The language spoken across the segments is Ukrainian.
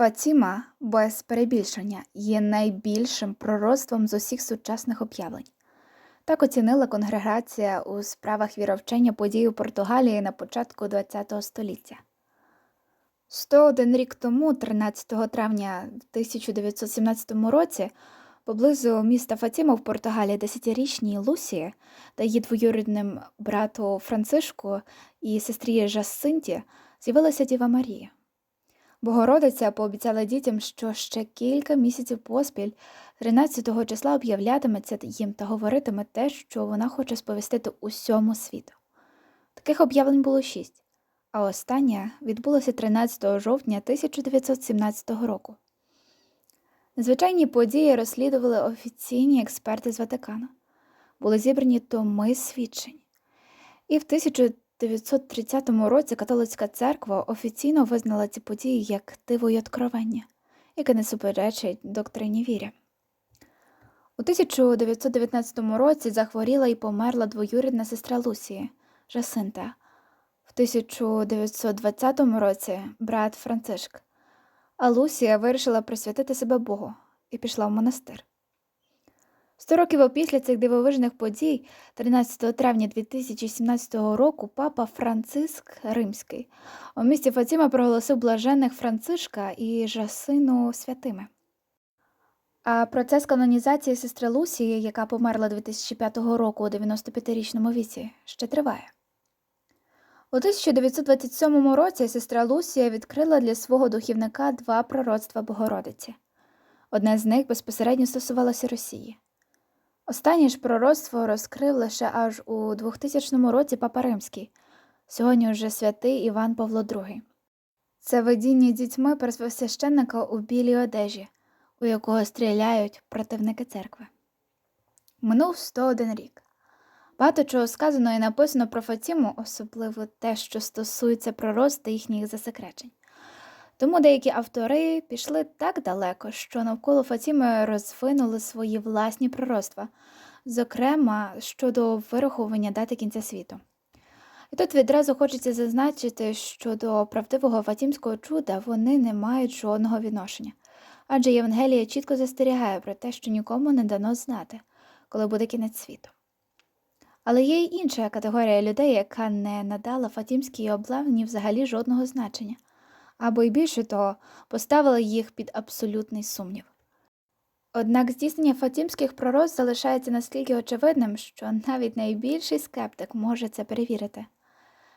Фатіма, без перебільшення, є найбільшим пророцтвом з усіх сучасних об'явлень. Так оцінила конгрегація у справах віровчення подій у Португалії на початку ХХ століття. 101 рік тому, 13 травня 1917 році, поблизу міста Фатіма в Португалії 10-річній Лусії та її двоюрідним брату Францишку і сестрі Жасинті з'явилася Діва Марія. Богородиця пообіцяла дітям, що ще кілька місяців поспіль 13 числа об'являтиметься їм та говоритиме те, що вона хоче сповістити усьому світу. Таких об'явлень було шість, а останнє відбулося 13 жовтня 1917 року. Незвичайні події розслідували офіційні експерти з Ватикану. Були зібрані томи свідчень. І в 1930 році католицька церква офіційно визнала ці події як диво й откровення, яке не суперечить доктрині вірі. У 1919 році захворіла і померла двоюрідна сестра Лусії Жасинта. В 1920 році брат Францишк. А Лусія вирішила присвятити себе Богу і пішла в монастир. Сто років опісля цих дивовижних подій, 13 травня 2017 року, папа Франциск Римський у місті Фатіма проголосив блаженних Францишка і Жасину святими. А процес канонізації сестри Лусії, яка померла 2005 року у 95-річному віці, ще триває. У 1927 році сестра Лусія відкрила для свого духівника два пророцтва Богородиці. Одне з них безпосередньо стосувалося Росії. Останнє ж пророцтво розкрив лише аж у 2000 році Папа Римський, сьогодні вже святий Іван Павло II. Це видіння дітьми первосвященника у білій одежі, у якого стріляють противники церкви. Минув 101 рік. Багато чого сказано і написано про Фатіму, особливо те, що стосується пророцтв та їхніх засекречень. Тому деякі автори пішли так далеко, що навколо Фатіми розвинули свої власні пророцтва, зокрема щодо вирахування дати кінця світу. І тут відразу хочеться зазначити, що до правдивого фатімського чуда вони не мають жодного відношення, адже Євангелія чітко застерігає про те, що нікому не дано знати, коли буде кінець світу. Але є й інша категорія людей, яка не надала фатімській обладнанні взагалі жодного значення або й більше того, поставила їх під абсолютний сумнів. Однак здійснення фатімських пророцтв залишається наскільки очевидним, що навіть найбільший скептик може це перевірити.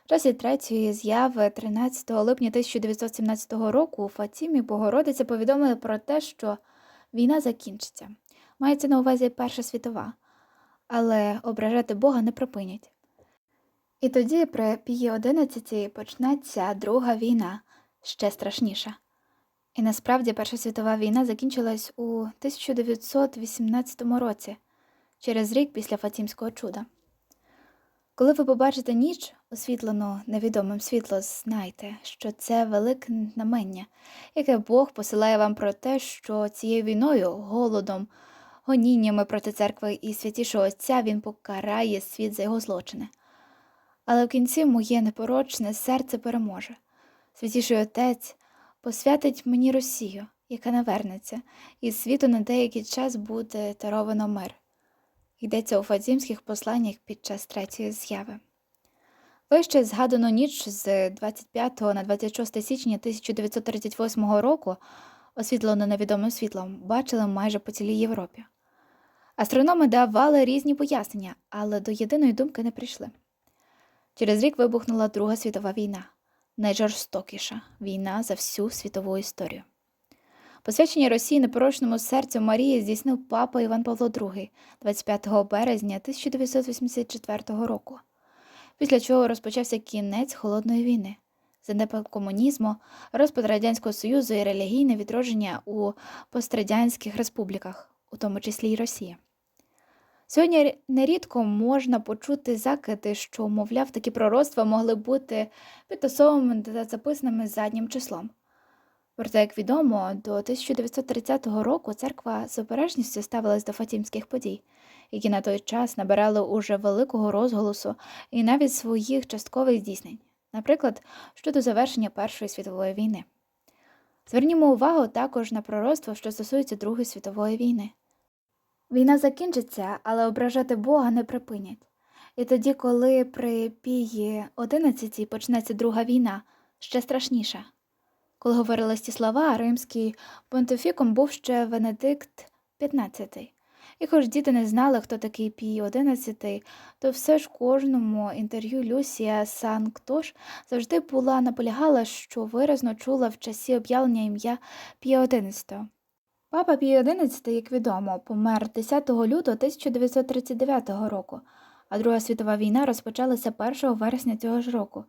В часі третьої зяви 13 липня 1917 року у Фатімі Богородиця повідомили про те, що війна закінчиться. Мається на увазі Перша світова, але ображати Бога не припинять. І тоді при Пії 11 почнеться друга війна, ще страшніша. І насправді Перша світова війна закінчилась у 1918 році, через рік після Фатімського чуда. Коли ви побачите ніч, освітлену невідомим світло, знайте, що це велике знамення, яке Бог посилає вам про те, що цією війною, голодом, гоніннями проти церкви і святішого Отця він покарає світ за його злочини. Але в кінці моє непорочне серце переможе. Святіший Отець посвятить мені Росію, яка навернеться, і світу на деякий час буде даровано мир. Йдеться у фатімських посланнях під час третьої з'яви. Вище згадано ніч з 25 на 26 січня 1938 року, освітлену невідомим світлом, бачили майже по цілій Європі. Астрономи давали різні пояснення, але до єдиної думки не прийшли. Через рік вибухнула Друга світова війна найжорстокіша війна за всю світову історію. Посвячення Росії непорочному серцю Марії здійснив папа Іван Павло II 25 березня 1984 року, після чого розпочався кінець холодної війни, занепад комунізму, розпад Радянського Союзу і релігійне відродження у пострадянських республіках, у тому числі й Росія. Сьогодні нерідко можна почути закиди, що, мовляв, такі пророцтва могли бути підтасованими та записаними заднім числом. Проте, як відомо, до 1930 року церква з обережністю ставилась до фатімських подій, які на той час набирали уже великого розголосу і навіть своїх часткових здійснень, наприклад, щодо завершення Першої світової війни. Звернімо увагу також на пророцтво, що стосується Другої світової війни. Війна закінчиться, але ображати Бога не припинять. І тоді, коли при Пії 11 почнеться друга війна, ще страшніша. Коли говорились ці слова, римський понтифіком був ще Венедикт XV. І хоч діти не знали, хто такий Пій XI, то все ж кожному інтерв'ю Люсія Санктош завжди була наполягала, що виразно чула в часі об'явлення ім'я Пія XI. Папа Пій XI, як відомо, помер 10 лютого 1939 року, а Друга світова війна розпочалася 1 вересня цього ж року,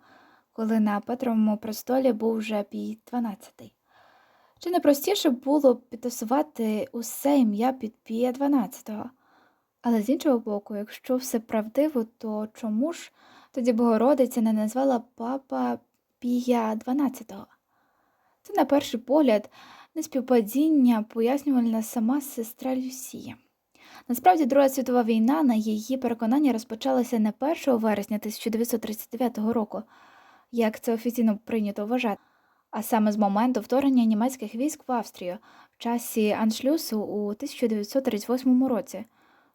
коли на Петровому престолі був вже Пій XII. Чи не простіше було підтасувати усе ім'я під Пія XII? Але з іншого боку, якщо все правдиво, то чому ж тоді Богородиця не назвала папа Пія XII? Це, на перший погляд, неспівпадіння пояснювальна сама сестра Люсія. Насправді, Друга світова війна, на її переконання, розпочалася не 1 вересня 1939 року, як це офіційно прийнято вважати, а саме з моменту вторгнення німецьких військ в Австрію в часі Аншлюсу у 1938 році,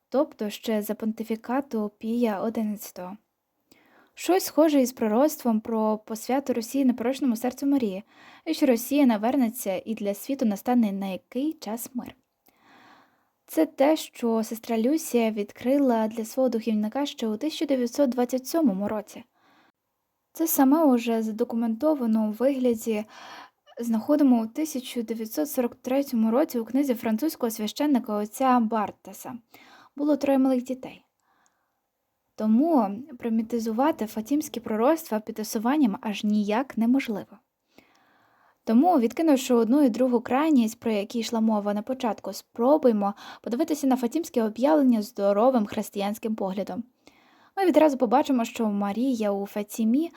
тобто ще за понтифікату Пія XI. Щось схоже із пророцтвом про посвяту Росії непорочному серцю Марії, і що Росія навернеться і для світу настане на який час мир. Це те, що сестра Люсія відкрила для свого духівника ще у 1927 році. Це саме уже задокументовано у вигляді знаходимо у 1943 році у книзі французького священника отця Бартеса. Було троє малих дітей. Тому примітизувати фатімські пророцтва підтасуванням аж ніяк неможливо. Тому, відкинувши одну і другу крайність, про які йшла мова на початку, спробуймо подивитися на фатімське об'явлення здоровим християнським поглядом. Ми відразу побачимо, що Марія у Фатімі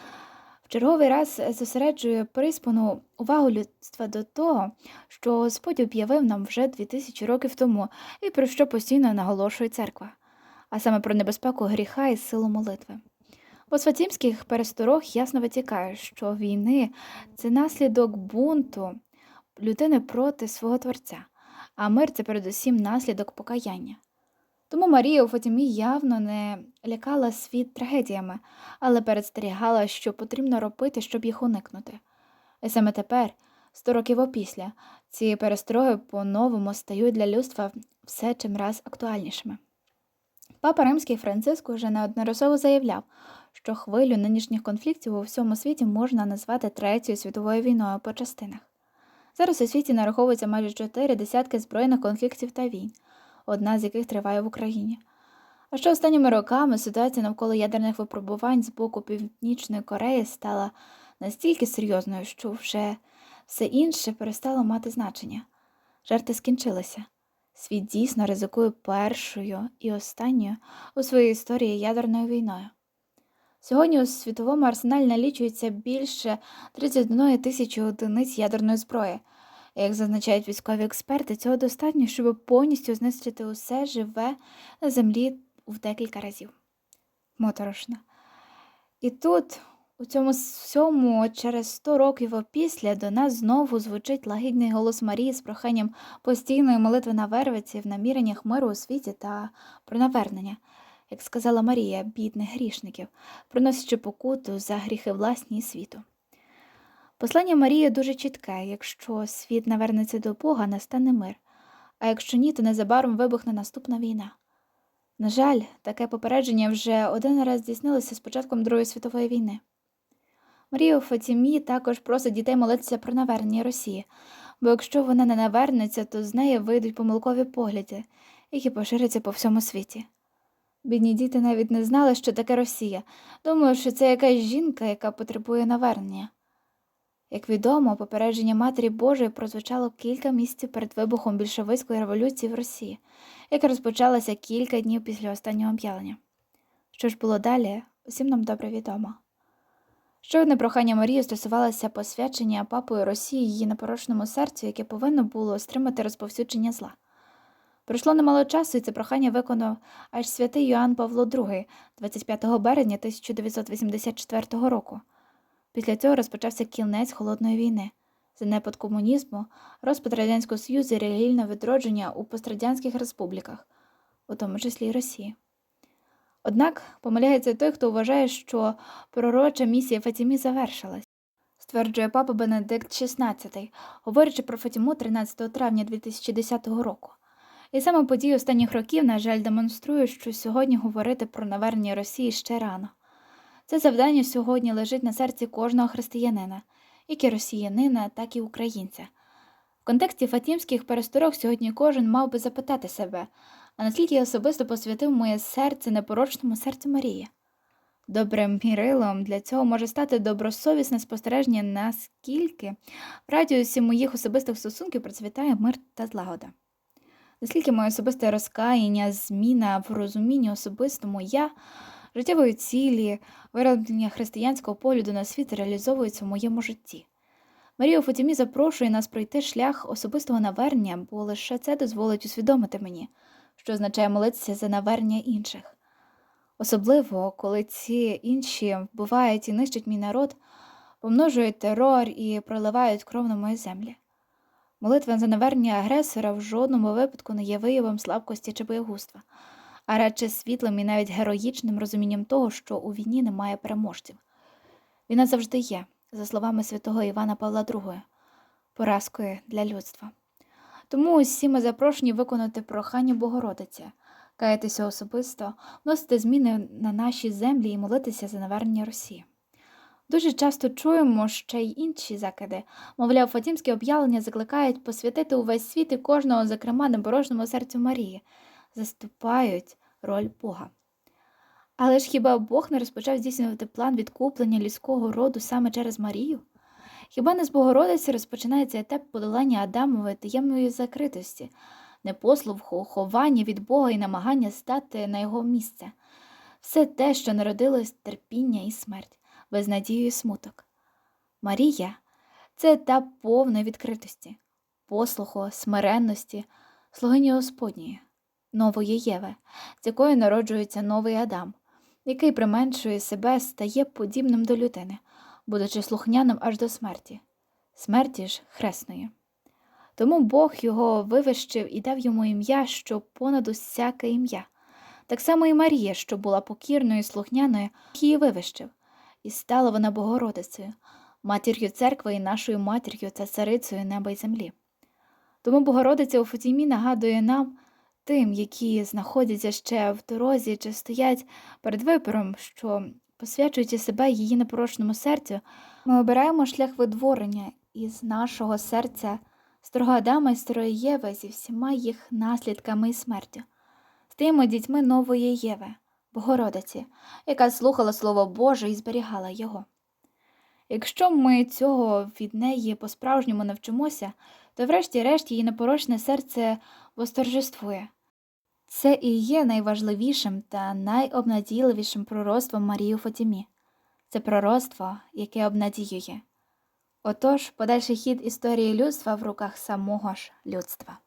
в черговий раз зосереджує приспану увагу людства до того, що Господь об'явив нам вже 2000 років тому і про що постійно наголошує церква, а саме про небезпеку гріха і силу молитви. Бо з фатімських пересторог ясно витікає, що війни це наслідок бунту людини проти свого Творця, а мир це передусім наслідок покаяння. Тому Марія у Фатімі явно не лякала світ трагедіями, але передстерігала, що потрібно робити, щоб їх уникнути. І саме тепер, сто років опісля, ці перестроги по-новому стають для людства все чим раз актуальнішими. Папа Римський Франциск уже неодноразово заявляв, що хвилю нинішніх конфліктів у всьому світі можна назвати Третьою світовою війною по частинах. Зараз у світі нараховується майже чотири десятки збройних конфліктів та війн, одна з яких триває в Україні. А ще останніми роками ситуація навколо ядерних випробувань з боку Північної Кореї стала настільки серйозною, що вже все інше перестало мати значення. Жарти скінчилися. Світ дійсно ризикує першою і останньою у своїй історії ядерною війною. Сьогодні у світовому арсеналі налічується більше 31 тисячі одиниць ядерної зброї. Як зазначають військові експерти, цього достатньо, щоб повністю знищити усе живе на землі в декілька разів. Моторошно. І тут, у цьому всьому, через 100 років опісля, до нас знову звучить лагідний голос Марії з проханням постійної молитви на вервиці в наміреннях миру у світі та про навернення, як сказала Марія, бідних грішників, приносячи покуту за гріхи власні і світу. Послання Марії дуже чітке якщо світ навернеться до Бога, настане мир, а якщо ні, то незабаром вибухне наступна війна. На жаль, таке попередження вже один раз здійснилося з початком Другої світової війни. Марія Фатімі також просить дітей молитися про навернення Росії, бо якщо вона не навернеться, то з неї вийдуть помилкові погляди, які поширяться по всьому світі. Бідні діти навіть не знали, що таке Росія, думаю, що це якась жінка, яка потребує навернення. Як відомо, попередження Матері Божої прозвучало кілька місяців перед вибухом більшовицької революції в Росії, яка розпочалася кілька днів після останнього об'явлення. Що ж було далі, усім нам добре відомо. Ще одне прохання Марії стосувалося посвячення папою Росії її непорочному серцю, яке повинно було стримати розповсюдження зла. Пройшло немало часу, і це прохання виконав аж святий Йоанн Павло II 25 березня 1984 року. Після цього розпочався кінець холодної війни, занепад комунізму, розпад Радянського Союзу і релігійне відродження у пострадянських республіках, у тому числі й Росії. Однак помиляється той, хто вважає, що пророча місія Фатімі завершилась, стверджує папа Бенедикт XVI, говорячи про Фатіму 13 травня 2010 року. І саме події останніх років, на жаль, демонструють, що сьогодні говорити про навернення Росії ще рано. Це завдання сьогодні лежить на серці кожного християнина, як і росіянина, так і українця. В контексті фатімських пересторог сьогодні кожен мав би запитати себе, а наскільки я особисто посвятив моє серце непорочному серцю Марії. Добрим мірилом для цього може стати добросовісне спостереження, наскільки в радіусі моїх особистих стосунків процвітає мир та злагода. Наскільки моє особисте розкаяння, зміна в розумінні особистому я, життєвої цілі, вироблення християнського погляду на світ реалізовується в моєму житті. Марія Фатімі запрошує нас пройти шлях особистого навернення, бо лише це дозволить усвідомити мені, що означає молитися за навернення інших. Особливо, коли ці інші вбивають і нищать мій народ, помножують терор і проливають кров на мої землі. Молитва за навернення агресора в жодному випадку не є виявом слабкості чи боягузтва, а радше світлим і навіть героїчним розумінням того, що у війні немає переможців. Війна завжди є, за словами святого Івана Павла II, поразкою для людства. Тому усі ми запрошені виконати прохання Богородиці, каятися особисто, вносити зміни на наші землі і молитися за навернення Росії. Дуже часто чуємо ще й інші закиди. Мовляв, Фатімські об'явлення закликають посвятити увесь світ і кожного, зокрема, непорожному серцю Марії, заступають роль Бога. Але ж хіба Бог не розпочав здійснювати план відкуплення людського роду саме через Марію? Хіба не з Богородиці розпочинається етап подолання Адамової таємної закритості, непослуху, ховання від Бога і намагання стати на його місце? Все те, що народилось терпіння і смерть, безнадію і смуток. Марія це етап повної відкритості, послуху, смиренності, слугині Господньої, нової Єви, з якої народжується новий Адам, який применшує себе, стає подібним до людини, будучи слухняним аж до смерті, смерті ж хресної. Тому Бог його вивищив і дав йому ім'я, що понад усяке ім'я. Так само і Марія, що була покірною і слухняною, її вивищив, і стала вона Богородицею, матір'ю церкви і нашою матір'ю та царицею неба й землі. Тому Богородиця у Фатімі нагадує нам, тим, які знаходяться ще в дорозі чи стоять перед вибором, що, посвячуючи себе її непорочному серцю, ми обираємо шлях видворення із нашого серця старого Адама і старої Єви зі всіма їх наслідками і смертю. Стаємо дітьми нової Єви, Богородиці, яка слухала Слово Боже і зберігала його. Якщо ми цього від неї по-справжньому навчимося, то врешті-решт її непорочне серце восторжествує. Це і є найважливішим та найобнадійливішим пророцтвом Марії Фатімі. Це пророцтво, яке обнадіює. Отож, подальший хід історії людства в руках самого ж людства.